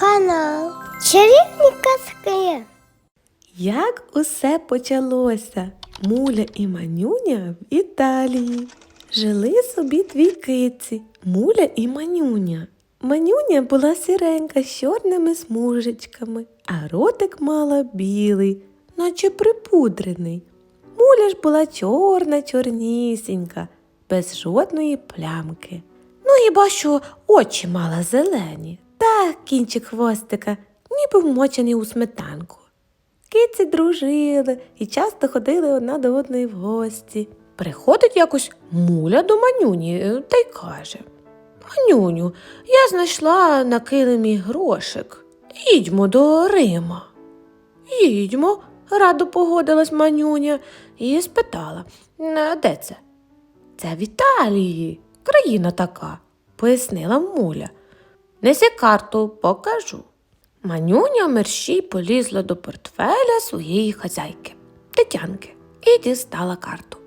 Канал Чарівні казки. Як усе почалося? Муля і Манюня в Італії. Жили собі дві киці Муля і Манюня. Манюня була сіренька з чорними смужечками, а ротик мала білий, наче припудрений. Муля ж була чорна, чорнісінька, без жодної плямки. Ну хіба що очі мала зелені, та кінчик хвостика, ніби вмочений у сметанку. Киці дружили і часто ходили одна до одної в гості. Приходить якось муля до манюні е, та й каже: Манюню, я знайшла на килимі грошик. Їдьмо до Рима. Їдьмо, радо погодилась манюня і спитала, де це? Це в Італії, країна така, пояснила муля. Неси карту, покажу. Манюня мерщій полізла до портфеля своєї хазяйки, Тетянки, і дістала карту.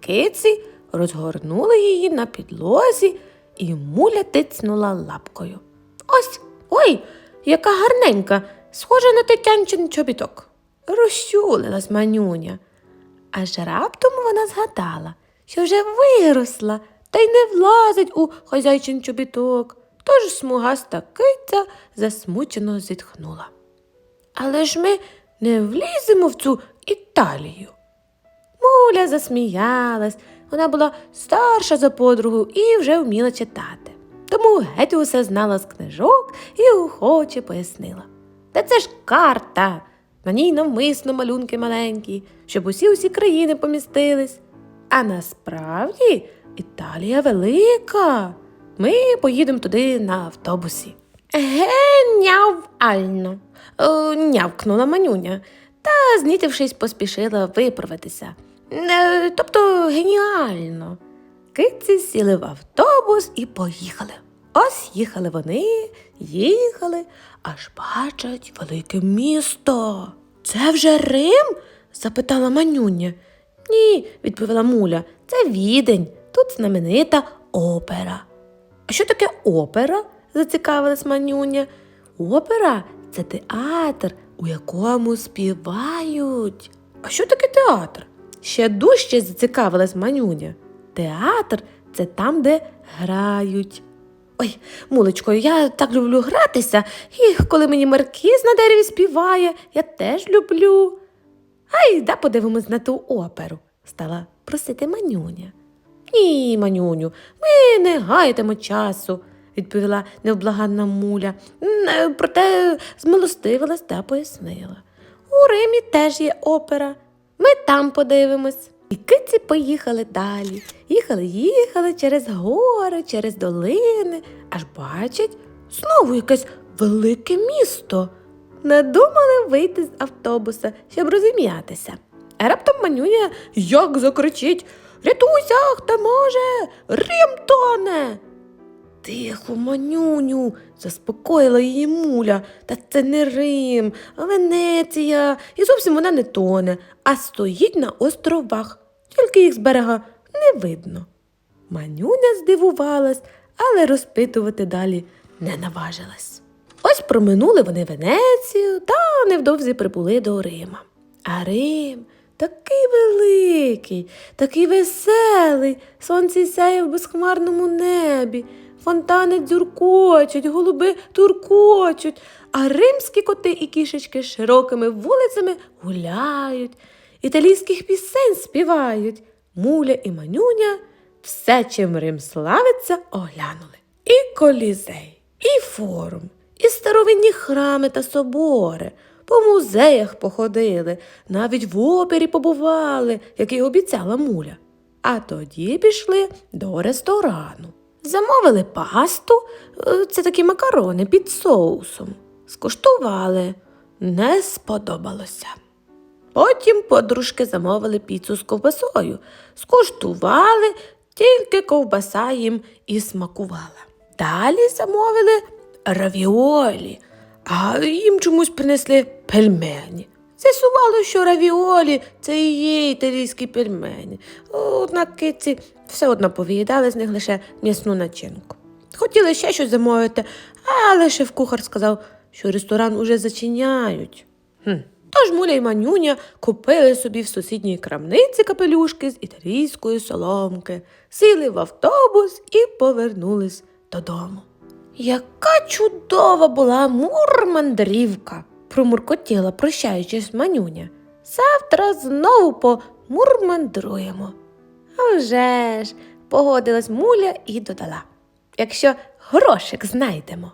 Киці розгорнули її на підлозі, і муля тицнула лапкою. Ось, ой, яка гарненька, схожа на тетянчин чобіток. Розчулилась манюня. Аж раптом вона згадала, що вже виросла та й не влазить у хазяйчин чобіток. Тож смугаста киця засмучено зітхнула. Але ж ми не вліземо в цю Італію. Муля засміялась, вона була старша за подругу і вже вміла читати. Тому геть усе знала з книжок і охоче пояснила. Та це ж карта. На ній навмисно малюнки маленькі, щоб усі усі країни помістились. А насправді Італія велика. Ми поїдемо туди на автобусі. Геніально. Е, нявкнула манюня та, знітившись, поспішила виправитися. Е, тобто геніально. Киці сіли в автобус і поїхали. Ось їхали вони, їхали, аж бачать велике місто. Це вже Рим? запитала манюня. Ні, відповіла муля. Це відень, тут знаменита опера. А що таке опера? зацікавилась манюня. Опера це театр, у якому співають. А що таке театр? Ще дужче зацікавилась манюня. Театр це там, де грають. Ой, мулечко, я так люблю гратися, і коли мені маркіз на дереві співає, я теж люблю. Ай, да подивимось на ту оперу, стала просити манюня. Ні, манюню, ми не гайтимо часу, відповіла невблаганна муля. Е, Проте змилостивилась та пояснила. У Римі теж є опера. Ми там подивимось. І киці поїхали далі. Їхали, їхали через гори, через долини, аж бачать знову якесь велике місто. Надумали вийти з автобуса, щоб розім'ятися. А раптом манюня як закричить Рятуйся, хто може, Рим тоне. Тихо, манюню, заспокоїла її муля. Та це не Рим, а Венеція. І зовсім вона не тоне, а стоїть на островах, тільки їх з берега не видно. Манюня здивувалась, але розпитувати далі не наважилась. Ось проминули вони Венецію та невдовзі прибули до Рима. А Рим такий великий, такий веселий, сонце сяє в безхмарному небі, фонтани дзюркочуть, голуби туркочуть, а римські коти і кішечки широкими вулицями гуляють, італійських пісень співають. Муля і манюня все, чим Рим славиться, оглянули. І колізей, і форум, і старовинні храми та собори. По музеях походили, навіть в опері побували, як і обіцяла муля. А тоді пішли до ресторану. Замовили пасту, е, це такі макарони під соусом. Скуштували, не сподобалося. Потім подружки замовили піцу з ковбасою, скуштували, тільки ковбаса їм і смакувала. Далі замовили равіолі, а їм чомусь принесли пельмені. З'ясувало, що равіолі це і є італійські пельмені. Однак киці все одно повиїдали з них лише м'ясну начинку. Хотіли ще щось замовити, але шеф-кухар сказав, що ресторан уже зачиняють. Хм. Тож Муля і Манюня купили собі в сусідній крамниці капелюшки з італійської соломки, сіли в автобус і повернулись додому. Яка чудова була мурмандрівка, промуркотіла, прощаючись Манюня. Завтра знову помурмандруємо. А вже ж, погодилась муля і додала. Якщо грошик знайдемо.